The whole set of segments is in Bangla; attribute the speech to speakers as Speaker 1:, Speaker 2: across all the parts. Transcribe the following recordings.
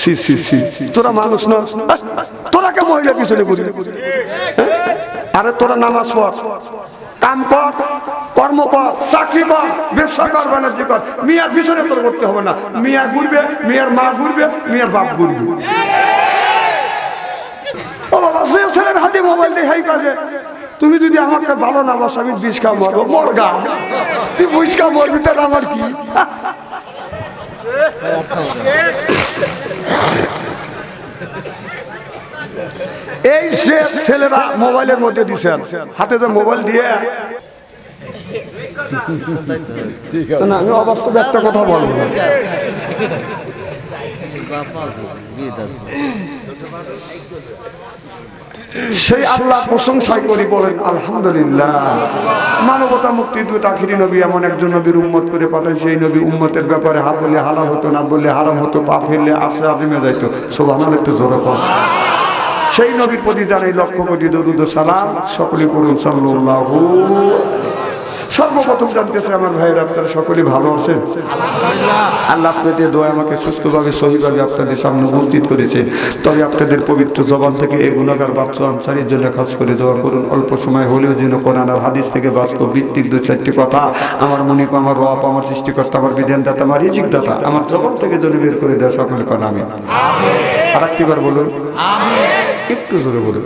Speaker 1: C C C. তোরা মানুষ না। তোরা কে মহিলা পিছনে ঘুরি হ্যাঁ? আরে তোরা নামাজ পড়। কাম কর, কর্ম কর, চাকরি কর, ব্যবসা কর, বাণিজ্য কর। মিয়ার পিছনে তোর করতে হবে না। মিয়া ঘুরবে, মিয়ার মা ঘুরবে, মিয়ার বাপ ঘুরবে। ও বাবা, সে ছেলের হাতে মোবাইল দিয়ে হাই কাজে। তুমি যদি আমাকে ভালো না বাস, আমি বিষ কা মরবো। মরগা। তুই বিষ কা মরবি, তাহলে আমার কি? এই যে ছেলেরা মোবাইলের মধ্যে দিছেন হাতে তো মোবাইল দিয়ে না আমি অবাস্তব একটা কথা বলব। সেই আল্লাহ প্রশংসায় করি বলেন, আলহামদুলিল্লাহ। মানবতা মুক্তি দুটা আখিরি নবী, এমন একজন নবীর উম্মত করে পাঠায় সেই নবী উম্মতের ব্যাপারে হা বললে হালাল হতো, না বললে হারাম হতো, পা ফেললে আসে আদিমে যাইতো। আমার একটু জোর সেই নবীর প্রতি জানাই লক্ষ কোটি দরুদ সালাম সকলে করুন সাল্লাল্লাহু সর্বপ্রথম জানতেছে আমার ভাইয়ের আপনারা সকলে ভালো আছেন? আল্লাহ আপনাদের দোয়া আমাকে সুস্থভাবে সহিভাবে আপনাদের সামনে উপস্থিত করেছে। তবে আপনাদের পবিত্র জবান থেকে এই গুণাগার বাচ্চা আনসারির জন্য কাজ করে দেওয়া করুন। অল্প সময় হলেও যেন কোরআন আর হাদিস থেকে বাস্তব ভিত্তিক দু চারটি কথা আমার মনে আমার রব আমার সৃষ্টিকর্তা আমার বিধানদাতা আমার রিজিকদাতা আমার জবান থেকে যেন বের করে দেওয়া সকলে কোন আমি আর একটিবার বলুন একটু জোরে বলুন।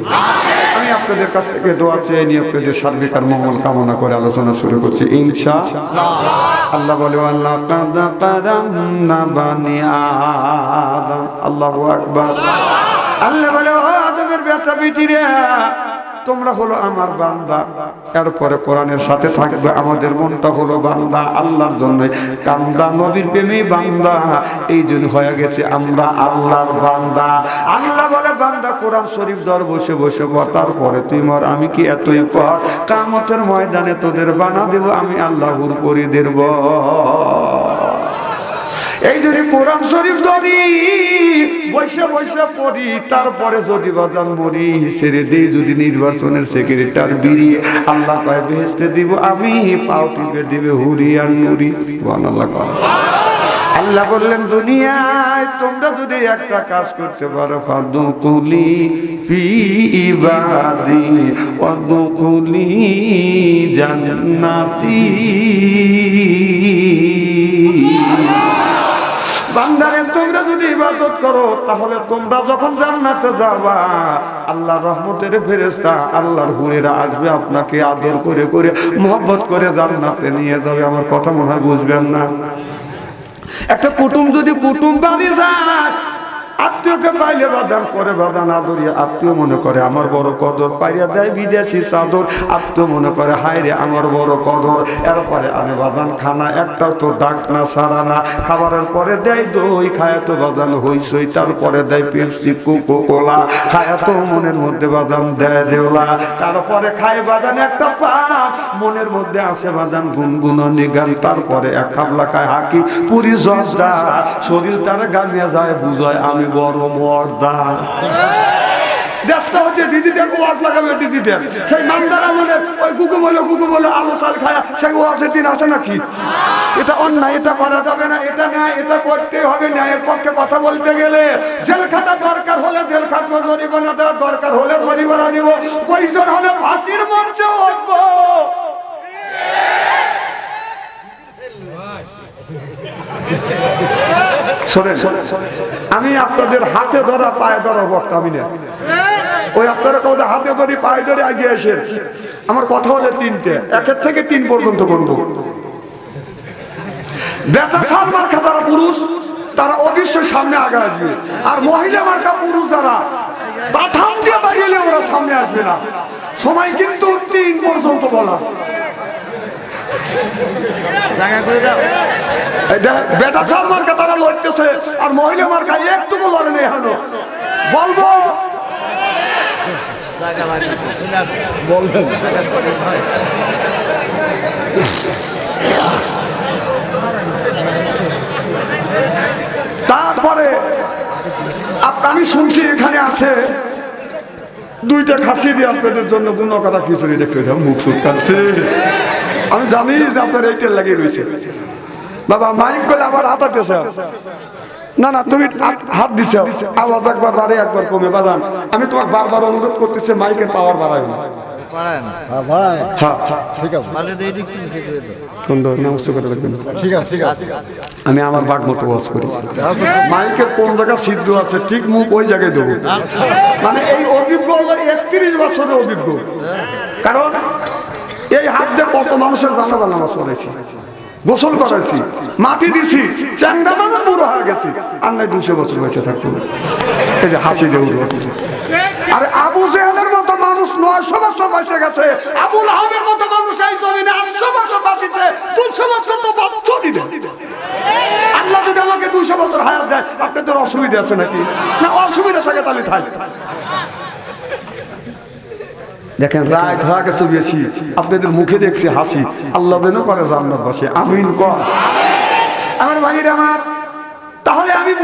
Speaker 1: আমি আপনাদের কাছ থেকে দোয়া চেয়ে নিয়ে আপনাদের সার্বিক আর মঙ্গল কামনা করে আলোচনা শুরু করছি, ইনশা আল্লাহ। বলে, আল্লাহ কাদা কারাম না বানি আদম। আল্লাহু আল্লাহ বলে আদমের বেটা বিটিরে তোমরা হলো আমার বান্দা। এরপরে কোরআনের সাথে থাকবে আমাদের মনটা হলো বান্দা, আল্লাহর জন্য। কান্দা নবীর প্রেমী বান্দা। এই জন্য হয়ে গেছে আমরা আল্লাহর বান্দা। আল্লাহ বলে, বান্দা, কোরআন শরীফ দর বসে বসে বতার পরে তুই মর, আমি কি এতই পর? কামতের ময়দানে তোদের বানা দেব, আমি আল্লাহ আল্লাহর করে দেব এই যদি কোরআন শরীফ ধরি বৈশে বৈশে পড়ি, তারপরে যদি বাদান মরি ছেড়ে দিই যদি নির্বাচনের সেক্রেটার বিড়িয়ে আল্লাহ কয় ভেসতে দিব আমি, পাও টিপে দিবে হুরিয়ান মুড়ি আল্লাহ কয়। আল্লাহ বললেন, দুনিয়ায় তোমরা যদি একটা কাজ করতে পারো ফাদু কুলি ফি ইবাদি ওয়াদু কুলি জান্নাতি। বান্দারে, তোমরা যদি ইবাদত করো, তাহলে তোমরা যখন জান্নাতে যাবা আল্লাহ রহমতের ফেরেস্তা আল্লাহর হুরেরা আসবে আপনাকে আদর করে করে, মোহব্বত করে জান্নাতে নিয়ে যাবে। আমার কথা মনে হয় বুঝবেন না। একটা কুটুম যদি কুটুম বাড়ি যায় আত্মীয়কে পাইলে বাদান করে বাদান আদরিয়া আত্মীয় মনে করে, আমার বড় কদর। পাইয়া দেয় বিদেশি চাদর। আত্মীয় মনে করে, হায় রে আমার বড় কদর। এরপরে আমি বাদান খানা, একটাও তো ডাক না, সারা না। খাবারের পরে দেয় দই, খায় তো বাদান হইসই তারপরে দেয় পেপসি কোকো কোলা খায় তো মনের মধ্যে বাদাম দেয় দেওলা। তারপরে খায় বাদান একটা পাপ মনের মধ্যে আসে বাদান গুনগুন নিগান তারপরে এক খাবলা খায় হাকি, পুরি জজরা শরীর তার গামিয়া যায়, বুঝায়, আমি বড় মর্দা দেশটা হচ্ছে ডিজিটাল লাগাবে ডিজিটাল সেই মামদার আমলে, ওই গুগু বলে গুগু বলে আলো চাল খায়া, সেই ওয়াজের দিন আছে নাকি? এটা অন্যায়, এটা করা যাবে না, এটা ন্যায়, এটা করতে হবে, ন্যায়ের পক্ষে কথা বলতে গেলে। জেলখানা দরকার হলে জেলখানা জরিমানা দেওয়ার দরকার হলে জরিমানা দিব প্রয়োজন হলে ফাঁসির মঞ্চে উঠবো আমি আপনাদের হাতে ধরা, পায়ে ধরা বক্তা, আমি না ওই আপনারা কাউকে হাতে ধরি, পায়ে ধরে, এগিয়ে আসেন। আমার কথা হলে তিনটে। একের থেকে তিন পর্যন্ত যারা পুরুষ, তারা সামনে আগে আসবে। আর মহিলা পুরুষ দিয়ে ওরা সামনে আসবে না। সময় কিন্তু তিন পর্যন্ত বলা।
Speaker 2: জায়গা করে দাও।
Speaker 1: বেটা চাল মার্কা তারা লড়তেছে আর মহিলা মার্কা একটুকু লড়ে নেই এখনও। বলব? তারপরে আমি শুনছি এখানে আছে দুইটা খাসি দিয়ে আপনাদের জন্য দুনো কথা খিচুড়ি দেখতে মুখ শুকাচ্ছে আমি জানি যে আপনার এইটার লাগিয়ে রয়েছে। বাবা মাইক করলে আবার হাতাতেছে না না তুমি হাত- হাত দিচ্ছ আওয়াজ একবার বাড়ে একবার কমে। বাজান আমি তোমাকে বারবার অনুরোধ করতেছি মাইকের পাওয়ার বাড়াই না।
Speaker 3: হ্যাঁ
Speaker 1: হ্যাঁ।
Speaker 3: আছে। আছে
Speaker 1: আমি আমার বাঘ মতো ওয়াজ করি। মাইকের কোন জায়গায় ছিদ্র আছে ঠিক মুখ ওই জায়গায় দেবো। মানে এই অভিজ্ঞ একত্রিশ বছরের অভিজ্ঞ কারণ এই হাত দিয়ে কত মানুষের জানাজা নামাজ পড়েছি গোসল করাইছি, মাটি দিছি, চ্যাংরা মানুষ বুড়ো হয়ে গেছি, আর নাই দুশো বছর বেঁচে থাকব। এই যে হাসি দেউ আরে আবু জেহেলের মতো মানুষ নয়শো বছর বেঁচে গেছে, আবুল আহমের মতো মানুষ এই জমিনে আটশো বছর বাঁচিছে দুশো বছর তো বাচ্চরই না। আল্লাহ যদি আমাকে দুশো বছর হায়াত দেয়, আপনাদের অসুবিধা আছে নাকি? না, অসুবিধা থাকে তাহলে থাক। দেখেন রায় ধরা গেছে বেশি। আপনাদের মুখে দেখছি হাসি। আল্লাহ যেন করে জান্নাত বসে। আমিন কর। আমার বাড়ির আমার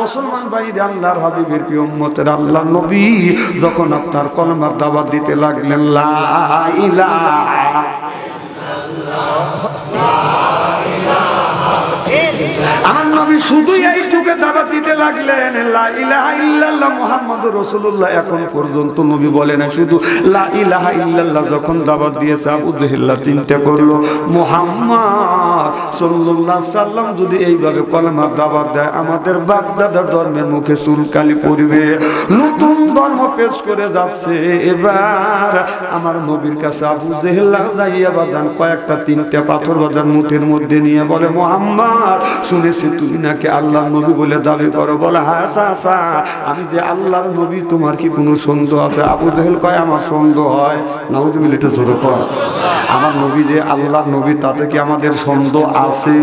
Speaker 1: মুসলমান ভাইদের আল্লাহর হাবিবের প্রিয় উম্মতের আল্লাহ নবী, যখন আপনার কলমার দাবার দিতে লাগলেন, লা আমার নবী শুধুই এইটুকে দাওয়াত দিতে লাগলেন রাসূলুল্লাহ। এখন পর্যন্ত নবী বলে না শুধু যখন দাওয়াত দিয়েছে, আবু জেহেল্লা চিন্তা করল। মুহাম্মদ সাল্লাল্লাহু সাল্লাম যদি এইভাবে কলেমার দাওয়াত দেয়, আমাদের বাপদাদার ধর্মের মুখে চুলকালি পড়বে। নতুন ধর্ম পেশ করে যাচ্ছে। এবার আমার নবীর কাছে আবু জেহেল্লা যাইয়া বাজান, কয়েকটা তিনটা পাথর বাজার মুঠের মধ্যে নিয়ে বলে, মোহাম্মদ, শুনেছি তুমি নাকি আল্লাহর নবী বলে দাবি ধরো বলে হাসা আমি যে আল্লাহর নবী, তোমার কি কোনো সন্দেহ আছে? আবু দেহেল কয়, আমার সন্দেহ হয়। নাউজুবিল এটা জোরে কর আমার নবী যে আল্লাহর নবী, তাতে কি আমাদের সন্দেহ আছে?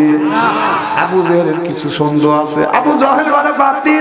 Speaker 1: আবু জেহেলের কিছু সন্দেহ আছে? আবু জহেল বলে, বাতি দিয়া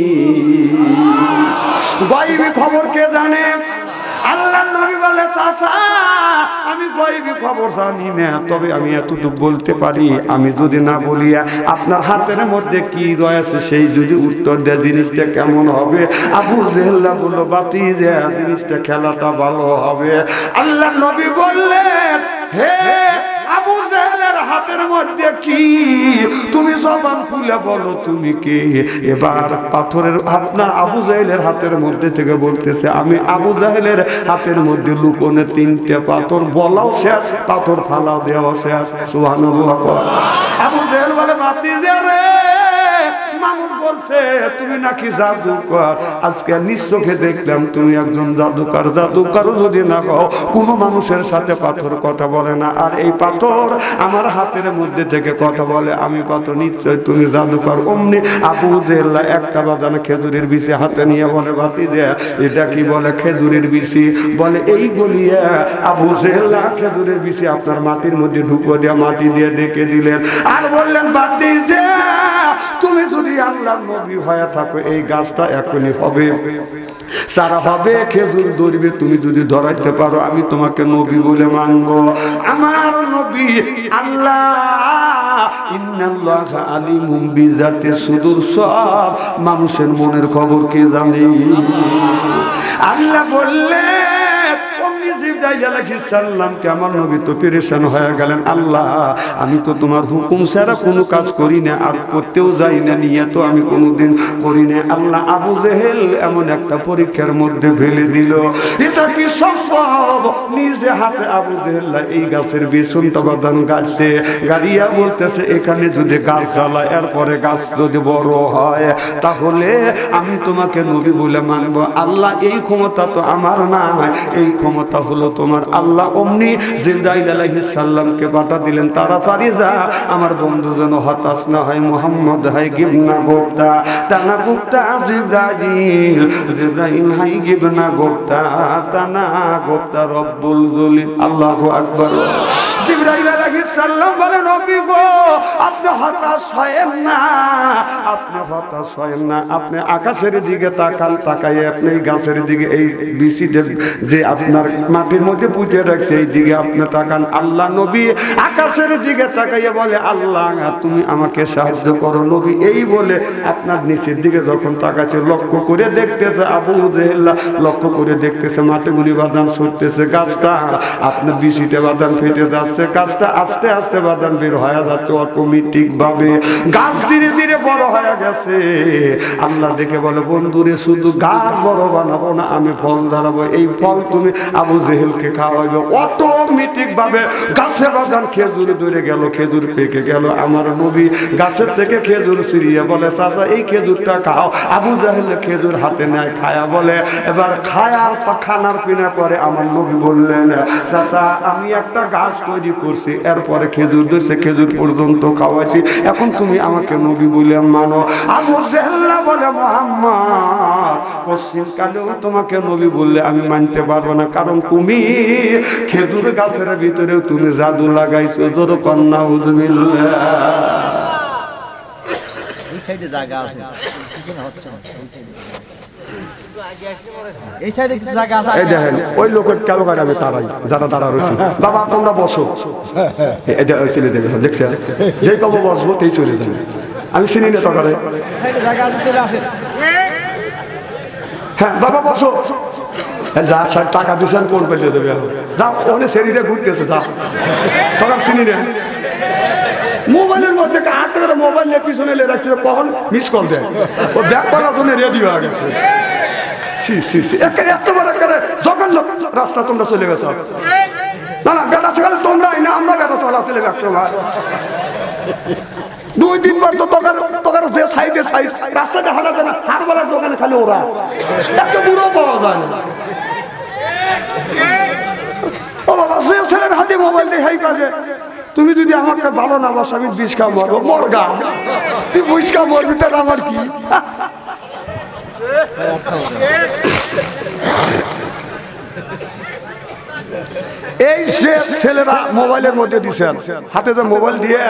Speaker 1: গয়বি খবর কে জানে? আল্লাহ নবী বলে আমি গয়বি খবর জানি না, তবে আমি এতটুকু বলতে পারি। আমি যদি না বলিয়া আপনার হাতের মধ্যে কি রয়েছে, সেই যদি উত্তর দেয়, জিনিসটা কেমন হবে? আবু জেল্লা বলল, বাতি দেয়া, জিনিসটা খেলাটা ভালো হবে। আল্লাহ নবী বললেন, হে আবু জেহেলের হাতের মধ্যে কি? তুমি জবান খুলে বলো, তুমি কে? এবার পাথরের, আপনার আবু জাহেলের হাতের মধ্যে থেকে বলতেছে, আমি আবু জাহেলের হাতের মধ্যে লুকোনে তিনটে পাথর, বলাও শেষ, পাথর ফালাও দেওয়া শেষ সুহানুভব আবু জাহেল বলে বাতি রে! আর এই পাথর আমার হাতের মধ্যে থেকে কথা বলে, আমি পাথর নিশ্চয় তুমি জাদুকর। অমনি আবু জেল্লা একটা বাজানো খেজুরের বিচি হাতে নিয়ে বলে বাতি দে এটা কি বলে খেজুরের বিচি? বলে, এই বলিয়া আবু জেল্লা খেজুরের বিচি আপনার মাটির মধ্যে ঢুকো দিয়ে মাটি দিয়ে ডেকে দিলেন। আর বললেন বাতি যে তুমি যদি আল্লাহ নবী হয়ে থাকো, এই গাছটা এখনই হবে। সারা হবে খেজুর ধরবে, তুমি যদি ধরাইতে পারো, আমি তোমাকে নবী বলে মানব। আমার নবী আল্লাহ, ইন্নাল্লাহ আলিমুম বিজাতি সুদূর সব। মানুষের মনের খবর কে জানে? আল্লাহ বললে করতেও যাই না তো আমি কোনোদিন করি না। আবু এমন একটা পরীক্ষার মধ্যে ফেলে দিল। এটা কি সম্ভব? নিজে হাতে আবু জেহেল এই গাছের বেসনটা বাদান গাছে গাড়িয়া বলতেছে, এখানে যদি গাছ জ্বালায়, এরপরে গাছ যদি বড় হয়, তাহলে আমি তোমাকে নবী বলে মানব। আল্লাহ, এই ক্ষমতা তো আমার না এই ক্ষমতা হলো তোমার আল্লাহ অমনি জিব্রাইল আলাইহিস সাল্লামকে পাঠা দিলেন তাড়াতাড়ি যা, আমার বন্ধু যেন হতাশ না হয়, মোহাম্মদ হাই গিবনা গোপ্তা, তানা গোপ্তা জিব্রাইল জিব্রাইল হাই গিবনা গোপ্তা, তানা গোপ্তা রব্বুল জলিল আল্লাহু আকবার। জিব্রাইল আলাইহিস সালাম বলে নবী গো, আপনি হতাশ হয়েন না, আপনি হতাশ হয়েন না। আপনি আকাশের দিকে তাকান তাকাই আপনি গাছের দিকে, এই বিসিতে যে আপনার মাটির মধ্যে পুঁতে রাখছে, এই দিকে আপনি তাকান। আল্লাহ নবী আকাশের দিকে তাকাইয়ে বলে, আল্লাহ, তুমি আমাকে সাহায্য করো। নবী এই বলে আপনার নিচের দিকে যখন তাকাচ্ছে, লক্ষ্য করে দেখতেছে আবু জেহেল্লা, লক্ষ্য করে দেখতেছে মাটিগুলি বাদাম সরতেছে গাছটা আপনার বিসিতে বাদাম ফেটে যাচ্ছে, গাছটা আস্তে আস্তে বাদাম বের হয়ে যাচ্ছে অটোমেটিক ভাবে। গাছ ধীরে ধীরে বড় হয়ে গেছে। আল্লাহ দেখে বলে, বন্ধুরে, শুধু গাছ বড় বানাবো না, আমি ফল ধরাবো এই ফল তুমি আবু জেহেলকে খাওয়াইবে। অটোমেটিক ভাবে গাছে বাদাম খেজুর ধরে গেল, খেজুর পেকে গেল। আমার নবী গাছের থেকে খেজুর ছিঁড়িয়ে বলে, চাচা, এই খেজুরটা খাও। আবু জাহেল খেজুর হাতে নেয়, খায়া বলে, এবার খায়ার খানার পিনা করে। আমার নবী বললেন, চাচা, আমি একটা গাছ তৈরি করছি, এরপরে খেজুর ধরছে, খেজুর পর্যন্ত খাওয়াইছি। এখন তুমি আমাকে নবী বলে মানো। আবু জেহেল্লা বলে, মোহাম্মদ তোমাকে নবী বললে আমি মানতে পারব না। কারণ তুমি খেজুর গাছের ভিতরেও তুমি জাদু লাগাইছো। জোর কন্যা উজবিল্লা
Speaker 2: সাইডে জায়গা আছে। হচ্ছে এই সাইডে কিছু জায়গা আছে?
Speaker 1: এই দেখেন ওই লোকের কেন তারাই যারা তারা রয়েছে। বাবা তোমরা বসো। ছেলে দেবে দেখছে যেই কব বসবো তেই চলে যাবে। আমি চিনি না তকারে
Speaker 2: চলে
Speaker 1: হ্যাঁ বাবা বসো। হ্যাঁ, যা স্যার টাকা দিয়েছেন কোন পেলে দেবে যাও ওখানে শরীরে ঘুরতেছে যা। তখন চিনি না। মোবাইলের মধ্যে হাত করে মোবাইল নিয়ে পিছনে লে রাখছে কখন মিস কল দেয়? ও ব্যাক করার জন্য রেডি হয়ে গেছে। রাস্তা তোমরা চলে গেছো। না না বেটা ছেলে তোমরাই না, আমরা বেটা চলা চলে গেছো ভাই দুই তিনবার তো দোকান যে সাইডে সাইড রাস্তাতে হাঁটা যায় না হারবালার দোকানে খালি ওরা। একটা বুড়ো পাওয়া যায় ও বাবা, সে মোবাইল দিয়ে হাই তুমি যদি আমাকে ভালো না বাস আমি বিষ খা মরবো মরগা। তুই বিষ খা মরবি তার আমার কি? এই ছেলেরা মোবাইলের মধ্যে দিছেন, হাতে যে মোবাইল দিয়ে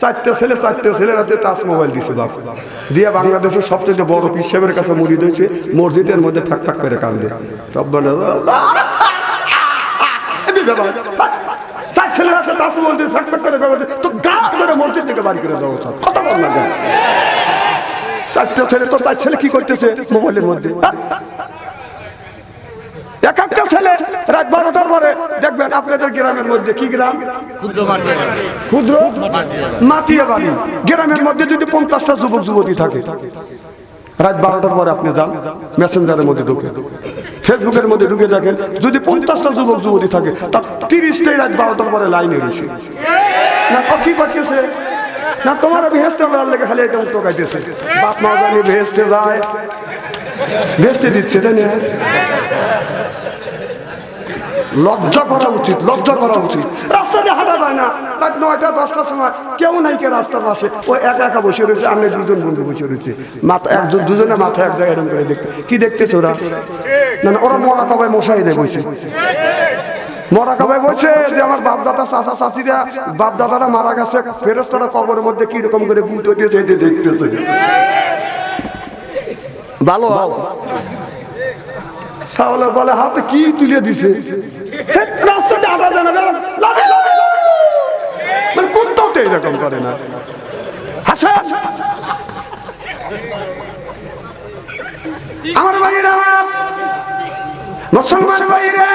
Speaker 1: চারটে ছেলে, চারটে ছেলের হাতে টাচ মোবাইল দিছে বাপ। দিয়ে বাংলাদেশের সবচেয়ে বড় পিসেবের কাছে মুড়ি দিয়েছে, মসজিদের মধ্যে ঠাক ঠাক করে কান্দে। সব ছেলের হাতে টাচ মোবাইল দিয়ে ঠাক ঠাক করে তো গা ধরে মসজিদ থেকে বাড়ি করে দেওয়া কথা বল? চারটে ছেলে তো তার ছেলে কি করতেছে মোবাইলের মধ্যে? এক একটা ছেলে রাত বারোটার পরে দেখবেন আপনাদের গ্রামের মধ্যে কি গ্রাম?
Speaker 2: ক্ষুদ্র
Speaker 1: মাটিয়া বাড়ি। গ্রামের মধ্যে যদি পঞ্চাশটা যুবক যুবতী থাকে রাত বারোটার পরে আপনি যান মেসেঞ্জারের মধ্যে ঢুকে। ফেসবুকের মধ্যে ঢুকে দেখেন যদি পঞ্চাশটা যুবক যুবতী থাকে তার তিরিশটাই রাত বারোটার পরে লাইনে রয়েছে। না কি করতেছে? না, তোমার বেড়ার লেগে খালি এটা টোকাইতেছে বাপ মা জানি ভেস্তে যায়। ভেস্তে দিচ্ছে, তাই না? লজ্জা করা উচিত, লজ্জা করা উচিত। রাস্তা দিয়ে হাঁটা যায় না। রাত নয়টা, দশটার সময় কেউ নাই কে রাস্তার পাশে। ও একা একা বসে রয়েছে আমি দুজন বন্ধু বসে রয়েছে। মাথা একজন দুজনে মাথা এক জায়গায় এরকম করে দেখতে। কি দেখতেছে ওরা? না ওরা মরা কবাই মশাই দেয় বসে। বলছে যে আমার বাপ দাদা চাচা চাচিরা বাপ দাদারা মারা গেছে। ফেরস্তারা কবরের মধ্যে কি রকম করে গুঁতো দিয়েছে এটা দেখতেছে। ভালো সাহলে বলে হাতে কি তুলে দিছে। মানে এরকম করে না। হাসে আমার ভাইরা মুসলমান ভাইরা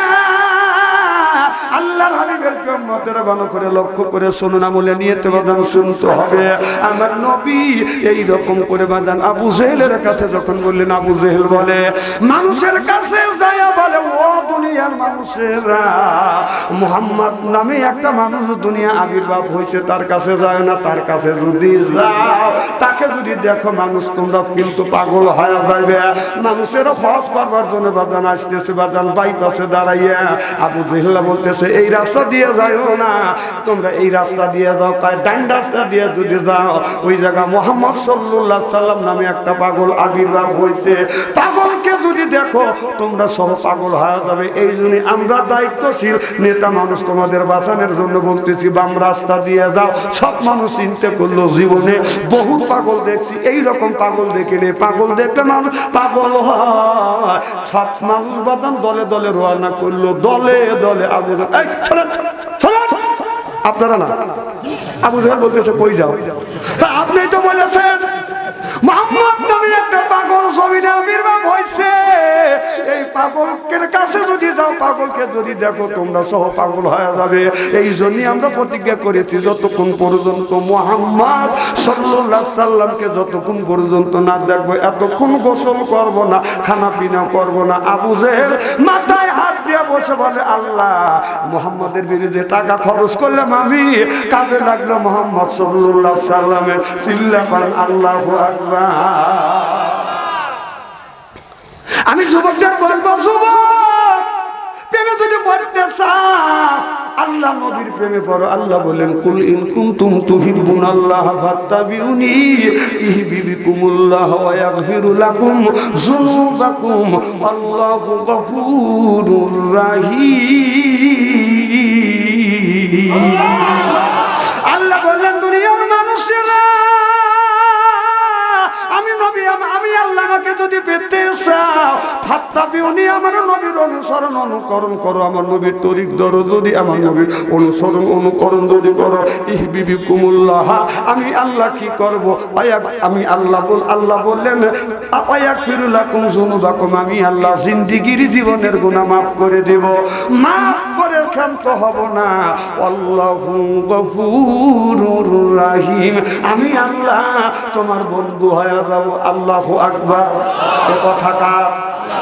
Speaker 1: করে লক্ষ্য করে আমার নবী এই রকম করে আবু জেহেলের কাছে যখন বললেন, আবু জেহেল বলে, মানুষের কাছে যায় বলে, ও দুনিয়ার মানুষেরা, মোহাম্মদ নামে একটা মানুষ দুনিয়া আবির্ভাব হয়েছে, তার কাছে যায় না, তার কাছে যদি যাও, তাকে যদি দেখো মানুষ, তোমরা কিন্তু পাগল হয়ে যাবে মানুষের হজ করবার জন্য বাজান আসতেছে, বাজান বাইপাসে দাঁড়াইয়া আবু জেহেল্লা বলতেছে, এই রাস্তা দিয়ে যাও না, তোমরা এই রাস্তা দিয়ে যাও, তাই ডান রাস্তা দিয়ে যদি যাও, ওই জায়গা মোহাম্মদ সাল্লাহ সাল্লাম নামে একটা পাগল আবির্ভাব হয়েছে। পাগলকে যদি দেখো, তোমরা সহ পাগল হয়ে যাবে। এই জন্য আমরা দায়িত্বশীল। নেতা মানুষ, তোমাদের বাঁচানোর জন্য বলতেছি, বাম রাস্তা দিয়ে যাও। সব মানুষ চিন্তা করল জীবনে, বহু পাগল দেখছি এই রকম পাগল দেখিনি পাগল দেখলে মানুষ পাগল হয়। সব মানুষ বাদাম দলে দলে রওনা করল, দলে দলে আবু আপনারা না? আবু বলতেছে, কই যাও? আপনি তো বলেছেন মোহাম্মদ এই কাছে যদি যাও, পাগলকে যদি দেখো, তোমরা সহ পাগল হয়ে যাবে। এই জন্যই আমরা প্রতিজ্ঞা করেছি, যতক্ষণ পর্যন্ত মোহাম্মদ সাল্লাহ সাল্লামকে যতক্ষণ পর্যন্ত না দেখব, এতক্ষণ গোসল করব না খানা পিনা করব না, আবু মাথায় হাত দিয়ে বসে বলে আল্লাহ, মোহাম্মদের বিরুদ্ধে টাকা খরচ করলাম আমি। কাজে লাগল মোহাম্মদ সাল্লাহ সাল্লামের চিল্লা আল্লাহ আমি আল্লাহ নবীর প্রেমে পড়ো। আল্লাহ বলেন কুল ইন কুনতুম তুহিব্বুন আল্লাহ ফাত্তাবিউনি ইহবিবিকুমুল্লাহ ওয়া ইয়াগফিরু লাকুম যুনুবাকুম আল্লাহু গফুরুর রাহিম। আল্লাহ বললেন, দুনিয়ার মানুষেরা আমাকে যদি পেতে চাও ফাত্তা বিউনি আমার নবীর অনুসরণ, অনুকরণ করো, আমার নবীর তরিক ধরো, যদি আমার নবীর অনুসরণ, অনুকরণ যদি করো, ইহ বিবি কুমুল্লাহ আমি আল্লাহ কি করব? আয়াক আমি আল্লাহ বল, আল্লাহ বললেন আয়াক ফিরুলাকুম জুনুবাকুম আমি আল্লাহ জিন্দিগির জীবনের গুনাহ মাফ করে দেব। মাফ করে ক্ষান্ত হব না। আল্লাহু গফুরুর রাহিম, আমি আল্লাহ, তোমার বন্ধু হয়ে যাব, আল্লাহ আকবার। এ কথাটা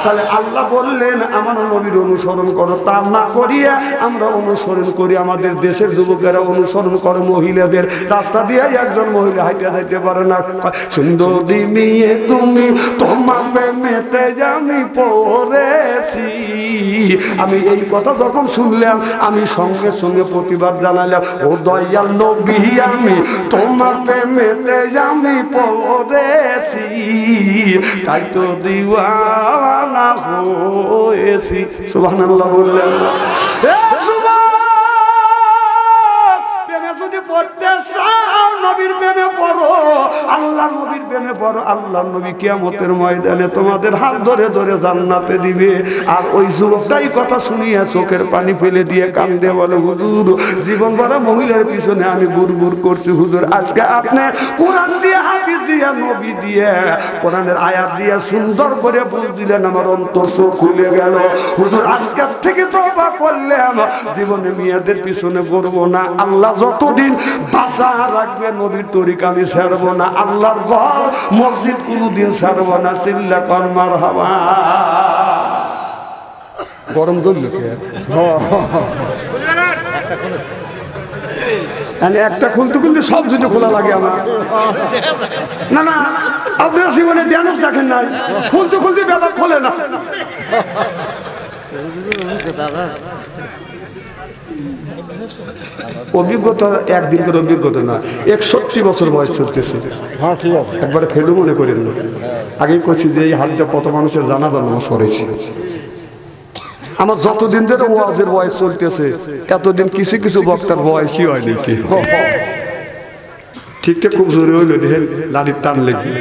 Speaker 1: তাহলে আল্লাহ বললেন, আমার নবীর অনুসরণ করো। তা না করিয়া আমরা অনুসরণ করি। আমাদের দেশের যুবকেরা অনুসরণ করে মহিলাদের। রাস্তা দিয়ে একজন মহিলা হাইটে যাইতে পারে না। সুন্দরী তুমি তোমার প্রেমেতে আমি পড়েছি। আমি এই কথা যখন শুনলাম, আমি সঙ্গে সঙ্গে প্রতিবাদ জানালাম, ও দয়াল নবী, আমি তোমার প্রেমেতে আমি পড়েছি। তাই তো দিওয়ানা হয়েছি। সুবাহ বললেন যদি পড়তে চাও নবীর প্রেমে পড়ো আল্লাহ নবীর প্রেমে পড়ো আল্লাহ নবী কিয়ামতের ময়দানে তোমাদের হাত ধরে ধরে জান্নাতে দিবে। আর ওই যুবকটাই কথা শুনিয়া চোখের পানি ফেলে দিয়ে কান্দে বলে, হুজুর, জীবন ভরা মহিলার পিছনে আমি করছি, হুজুর, আজকে আপনি কোরআন দিয়ে, হাদিস দিয়ে, নবী দিয়ে, কোরআনের আয়াত দিয়ে সুন্দর করে বুঝ দিলেন, আমার অন্তর চোখ খুলে গেল। হুজুর, আজকের থেকে তওবা করলাম। জীবনে মেয়েদের পিছনে করব না। আল্লাহ যতদিন বাঁচা রাখবে, নবীর তরিকা আমি ছাড়বো না। আল্লাহর ঘর মসজিদ কোনোদিন ছাড়বো না চিল্লা কর মার গরম ধরল একটা খুলতে খুলতে সব যদি খোলা লাগে আমার। না না, আপনার জীবনে ধ্যানস দেখেন নাই? খুলতে খুলতে ব্যাপার খোলে না। অভিজ্ঞতা একদিনকার অভিজ্ঞতা না। একষট্টি বছর বয়স চলতেছে। একবারে ফেলু মনে করেন না। আগেই করছি যে এই হাতটা কত মানুষের জানা জানা করেছি আমার যতদিন ধরে ওয়াজের বয়স চলতেছে, এতদিন কিছু কিছু বক্তার বয়সই হয়নি কি? ঠিকঠাক খুব জোরে হইল, দেখেন, লাড়ির টান লেগে।